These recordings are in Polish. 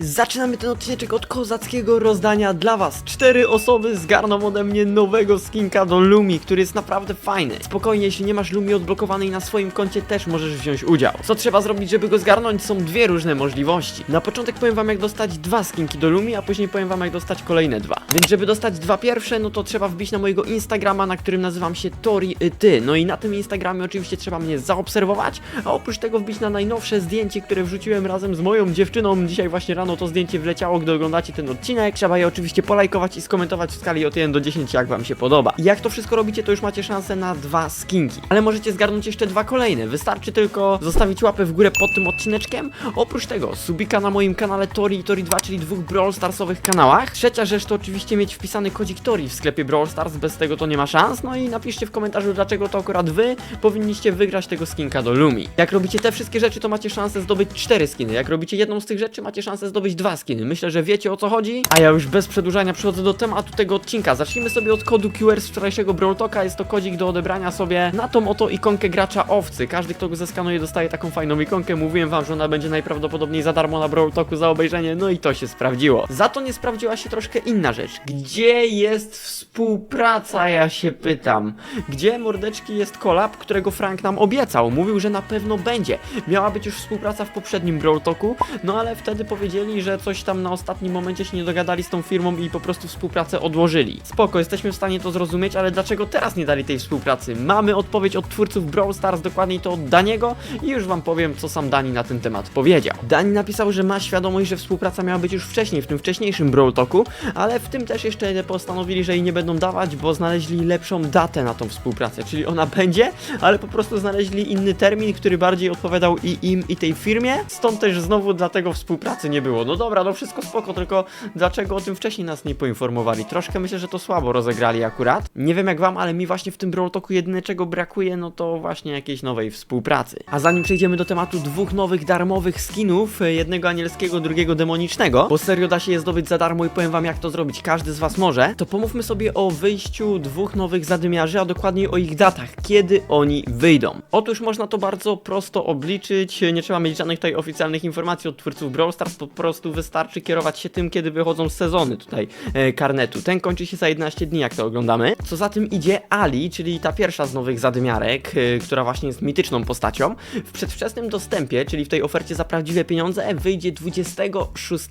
Zaczynamy ten odcinek od kozackiego rozdania dla was. Cztery osoby zgarną ode mnie nowego skinka do Lumi, który jest naprawdę fajny. Spokojnie, jeśli nie masz Lumi odblokowanej na swoim koncie, też możesz wziąć udział. Co trzeba zrobić, żeby go zgarnąć? Są dwie różne możliwości. Na początek powiem wam, jak dostać dwa skinki do Lumi, a później powiem wam, jak dostać kolejne dwa. Więc żeby dostać dwa pierwsze, no to trzeba wbić na mojego Instagrama, na którym nazywam się Tori y, Ty. No i na tym Instagramie oczywiście trzeba mnie zaobserwować, a oprócz tego wbić na najnowsze zdjęcie, które wrzuciłem razem z moją dziewczyną. Dzisiaj właśnie rano to zdjęcie wleciało, gdy oglądacie ten odcinek. Trzeba je oczywiście polajkować i skomentować w skali od 1 do 10, jak wam się podoba. Jak to wszystko robicie, to już macie szansę na dwa skinki. Ale możecie zgarnąć jeszcze dwa kolejne. Wystarczy tylko zostawić łapę w górę pod tym odcineczkiem. Oprócz tego, subika na moim kanale Tori i Tori 2, czyli dwóch Brawl Starsowych kanałach. Trzecia rzecz to oczywiście mieć wpisany kodzik Tori w sklepie Brawl Stars, bez tego to nie ma szans. No i napiszcie w komentarzu, dlaczego to akurat wy powinniście wygrać tego skinka do Lumi. Jak robicie te wszystkie rzeczy, to macie szansę zdobyć cztery skiny. Jak robicie jedną z tych rzeczy, macie szansę zdobyć dwa skiny. Myślę, że wiecie o co chodzi. A ja już bez przedłużania przechodzę do tematu tego odcinka. Zacznijmy sobie od kodu QR z wczorajszego Brawl Talka. Jest to kodzik do odebrania sobie na tą oto ikonkę gracza owcy. Każdy, kto go zeskanuje, dostaje taką fajną ikonkę. Mówiłem wam, że ona będzie najprawdopodobniej za darmo na Brawl Talku za obejrzenie, no i to się sprawdziło. Za to nie sprawdziła się troszkę inna rzecz. Gdzie jest współpraca, ja się pytam. Gdzie, mordeczki, jest kolab, którego Frank nam obiecał? Mówił, że na pewno będzie. Miała być już współpraca w poprzednim Brawl Talku, no ale wtedy powiedzieli, że coś tam na ostatnim momencie się nie dogadali z tą firmą i po prostu współpracę odłożyli. Spoko, jesteśmy w stanie to zrozumieć, ale dlaczego teraz nie dali tej współpracy? Mamy odpowiedź od twórców Brawl Stars, dokładniej to od Daniego i już wam powiem, co sam Dani na ten temat powiedział. Dani napisał, że ma świadomość, że współpraca miała być już wcześniej, w tym wcześniejszym Brawl Talku, ale w tym też jeszcze postanowili, że jej nie będą dawać, bo znaleźli lepszą datę na tą współpracę, czyli ona będzie, ale po prostu znaleźli inny termin, który bardziej odpowiadał i im, i tej firmie, stąd też znowu dlatego współpracy nie było. No dobra, no wszystko spoko, tylko dlaczego o tym wcześniej nas nie poinformowali? Troszkę myślę, że to słabo rozegrali akurat. Nie wiem jak wam, ale mi właśnie w tym Brawl Talku jedyne czego brakuje, no to właśnie jakiejś nowej współpracy. A zanim przejdziemy do tematu dwóch nowych darmowych skinów, jednego anielskiego, drugiego demonicznego, bo serio da się je zdobyć za darmo i powiem wam jak to zrobić, każdy z was może, to pomówmy sobie o wyjściu dwóch nowych zadymiarzy, a dokładniej o ich datach, kiedy oni wyjdą. Otóż można to bardzo prosto obliczyć, nie trzeba mieć żadnych tutaj oficjalnych informacji od twórców Brawl Stars, po wystarczy kierować się tym, kiedy wychodzą sezony tutaj e, karnetu. Ten kończy się za 11 dni, jak to oglądamy. Co za tym idzie Ali, czyli ta pierwsza z nowych zadymiarek, e, która właśnie jest mityczną postacią. W przedwczesnym dostępie, czyli w tej ofercie za prawdziwe pieniądze, wyjdzie 26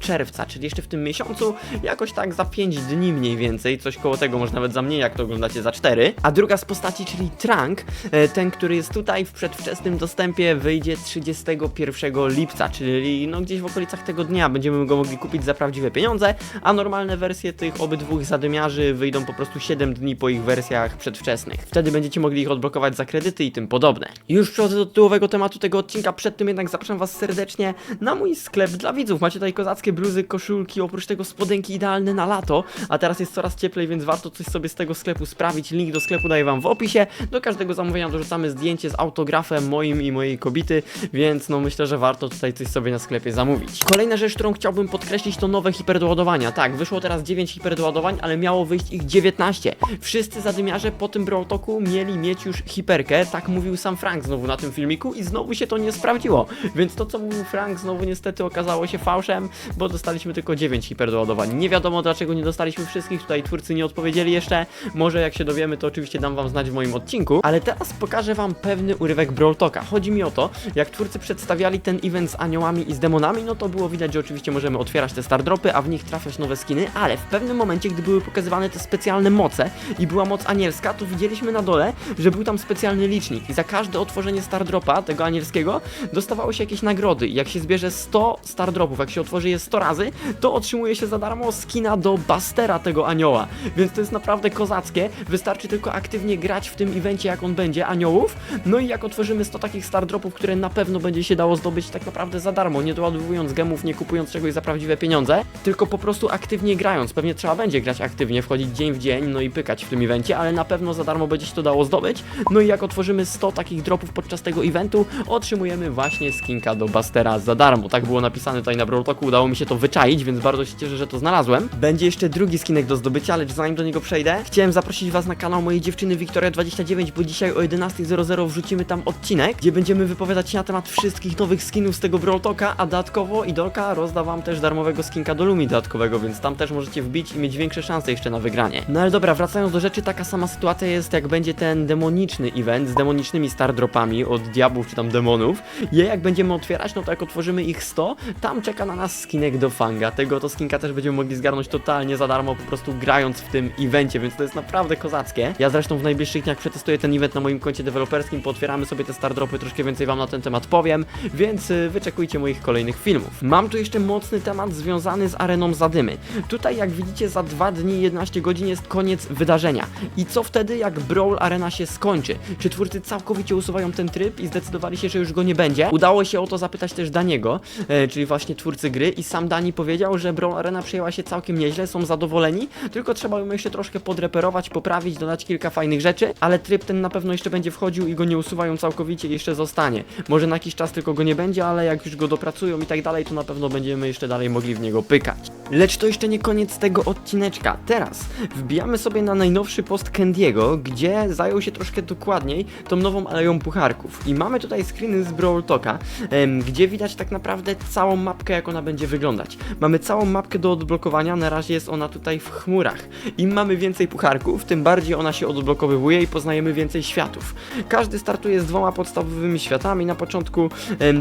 czerwca, czyli jeszcze w tym miesiącu, jakoś tak za 5 dni mniej więcej, coś koło tego, może nawet za mniej, jak to oglądacie, za 4. A druga z postaci, czyli Trunk, e, ten, który jest tutaj w przedwczesnym dostępie, wyjdzie 31 lipca, czyli no gdzieś w okolicach tego dnia będziemy go mogli kupić za prawdziwe pieniądze, a normalne wersje tych obydwu zadymiarzy wyjdą po prostu 7 dni po ich wersjach przedwczesnych. Wtedy będziecie mogli ich odblokować za kredyty i tym podobne. Już przechodzę do tytułowego tematu tego odcinka, przed tym jednak zapraszam was serdecznie na mój sklep dla widzów. Macie tutaj kozackie bluzy, koszulki, oprócz tego spodenki idealne na lato, a teraz jest coraz cieplej, więc warto coś sobie z tego sklepu sprawić. Link do sklepu daję wam w opisie. Do każdego zamówienia dorzucamy zdjęcie z autografem moim i mojej kobity, więc no myślę, że warto tutaj coś sobie na sklepie zamówić. Kolejna rzecz, którą chciałbym podkreślić to nowe hiperdoładowania. Tak, wyszło teraz 9 hiperdoładowań, ale miało wyjść ich 19. Wszyscy zadymiarze po tym Brawl mieli mieć już hiperkę, tak mówił sam Frank znowu na tym filmiku i znowu się to nie sprawdziło. Więc to co mówił Frank znowu niestety okazało się fałszem, bo dostaliśmy tylko 9 hiperdoładowań. Nie wiadomo dlaczego nie dostaliśmy wszystkich, tutaj twórcy nie odpowiedzieli jeszcze. Może jak się dowiemy, to oczywiście dam wam znać w moim odcinku, ale teraz pokażę wam pewny urywek Brawl. Chodzi mi o to, jak twórcy przedstawiali ten event z aniołami i z demonami, no to było widać, że oczywiście możemy otwierać te star dropy, a w nich trafiać nowe skiny, ale w pewnym momencie, gdy były pokazywane te specjalne moce i była moc anielska, to widzieliśmy na dole, że był tam specjalny licznik i za każde otworzenie star dropa, tego anielskiego, dostawało się jakieś nagrody. Jak się zbierze 100 star dropów, jak się otworzy je 100 razy, to otrzymuje się za darmo skina do Bastera tego anioła, więc to jest naprawdę kozackie, wystarczy tylko aktywnie grać w tym evencie, jak on będzie, aniołów, no i jak otworzymy 100 takich star dropów, które na pewno będzie się dało zdobyć tak naprawdę za darmo, nie doładowując gemów, nie kupując czegoś za prawdziwe pieniądze, tylko po prostu aktywnie grając, pewnie trzeba będzie grać aktywnie, wchodzić dzień w dzień, no i pykać w tym evencie, ale na pewno za darmo będzie się to dało zdobyć, no i jak otworzymy 100 takich dropów podczas tego eventu, otrzymujemy właśnie skinka do Bastera za darmo, tak było napisane tutaj na Brawl Talku, udało mi się to wyczaić, więc bardzo się cieszę, że to znalazłem. Będzie jeszcze drugi skinek do zdobycia, lecz zanim do niego przejdę, chciałem zaprosić was na kanał mojej dziewczyny Wiktoria29, bo dzisiaj o 11.00 wrzucimy tam odcinek, gdzie będziemy wypowiadać się na temat wszystkich nowych skinów z tego Brawl Talka, a dodatkowo Idolka rozda wam też darmowego skinka do Lumi dodatkowego, więc tam też możecie wbić i mieć większe szanse jeszcze na wygranie. No ale dobra, wracając do rzeczy, taka sama sytuacja jest jak będzie ten demoniczny event z demonicznymi star dropami od diabłów czy tam demonów. Je jak będziemy otwierać, no to jak otworzymy ich 100, tam czeka na nas skinek do fanga. Tego to skinka też będziemy mogli zgarnąć totalnie za darmo, po prostu grając w tym evencie, więc to jest naprawdę kozackie. Ja zresztą w najbliższych dniach przetestuję ten event na moim koncie deweloperskim, pootwieramy sobie te star dropy, troszkę więcej wam na ten temat powiem, więc y, wyczekujcie moich kolejnych filmów. Mam tu jeszcze mocny temat związany z areną Zadymy. Tutaj jak widzicie za 2 dni i 11 godzin jest koniec wydarzenia. I co wtedy jak Brawl Arena się skończy? Czy twórcy całkowicie usuwają ten tryb i zdecydowali się, że już go nie będzie? Udało się o to zapytać też Daniego, e, czyli właśnie twórcy gry i sam Dani powiedział, że Brawl Arena przyjęła się całkiem nieźle, są zadowoleni, tylko trzeba ją jeszcze troszkę podreperować, poprawić, dodać kilka fajnych rzeczy, ale tryb ten na pewno jeszcze będzie wchodził i go nie usuwają całkowicie jeszcze zostanie. Może na jakiś czas tylko go nie będzie, ale jak już go dopracują i tak dalej, to na pewno będziemy jeszcze dalej mogli w niego pykać. Lecz to jeszcze nie koniec tego odcineczka. Teraz wbijamy sobie na najnowszy post Candiego, gdzie zajął się troszkę dokładniej tą nową aleją pucharków. I mamy tutaj screeny z Brawl Talka, gdzie widać tak naprawdę całą mapkę, jak ona będzie wyglądać. Mamy całą mapkę do odblokowania, na razie jest ona tutaj w chmurach. Im mamy więcej pucharków, tym bardziej ona się odblokowywuje i poznajemy więcej światów. Każdy startuje z dwoma podstawowymi światami na początku,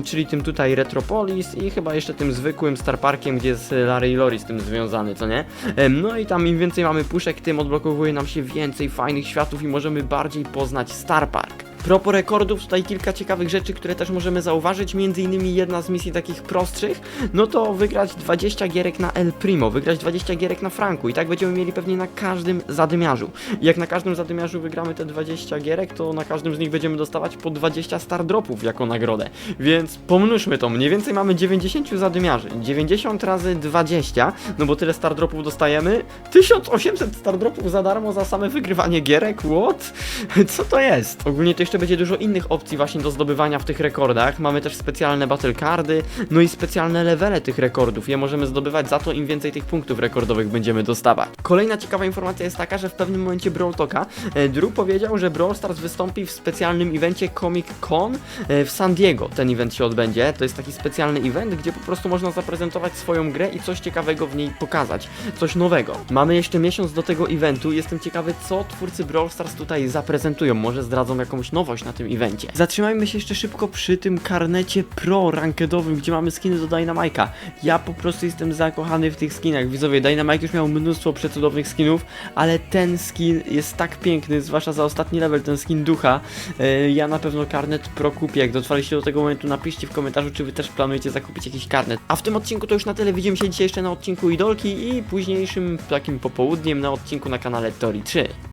czyli tym tutaj Retropolis i chyba jeszcze tym zwykłym Star Parkiem, gdzie jest Larry i Lori z tym związany, co nie? No i tam im więcej mamy puszek, tym odblokowuje nam się więcej fajnych światów i możemy bardziej poznać Star Park. Propos rekordów, tutaj kilka ciekawych rzeczy, które też możemy zauważyć, między innymi jedna z misji takich prostszych, no to wygrać 20 gierek na El Primo, wygrać 20 gierek na Franku i tak będziemy mieli pewnie na każdym zadymiarzu. I jak na każdym zadymiarzu wygramy te 20 gierek, to na każdym z nich będziemy dostawać po 20 star dropów jako nagrodę. Więc pomnóżmy to, mniej więcej mamy 90 zadymiarzy, 90 razy 20, no bo tyle star dropów dostajemy, 1800 star dropów za darmo za same wygrywanie gierek, what? Co to jest? Ogólnie to jeszcze będzie dużo innych opcji właśnie do zdobywania w tych rekordach. Mamy też specjalne battle cardy, no i specjalne levele tych rekordów. Je możemy zdobywać za to, im więcej tych punktów rekordowych będziemy dostawać. Kolejna ciekawa informacja jest taka, że w pewnym momencie Brawl Talka e, Drew powiedział, że Brawl Stars wystąpi w specjalnym evencie Comic Con e, w San Diego. Ten event się odbędzie. To jest taki specjalny event, gdzie po prostu można zaprezentować swoją grę i coś ciekawego w niej pokazać. Coś nowego. Mamy jeszcze miesiąc do tego eventu. Jestem ciekawy, co twórcy Brawl Stars tutaj zaprezentują. Może zdradzą jakąś nowość na tym evencie. Zatrzymajmy się jeszcze szybko przy tym karnecie pro rankedowym, gdzie mamy skiny do Dynamike'a. Ja po prostu jestem zakochany w tych skinach. Widzowie, Dynamite już miał mnóstwo przecudownych skinów, ale ten skin jest tak piękny, zwłaszcza za ostatni level, ten skin ducha. E, ja na pewno karnet pro kupię. Jak dotrwaliście do tego momentu, napiszcie w komentarzu, czy wy też planujecie zakupić jakiś karnet. A w tym odcinku to już na tyle. Widzimy się dzisiaj jeszcze na odcinku Idolki i późniejszym takim popołudniem na odcinku na kanale Tori 3.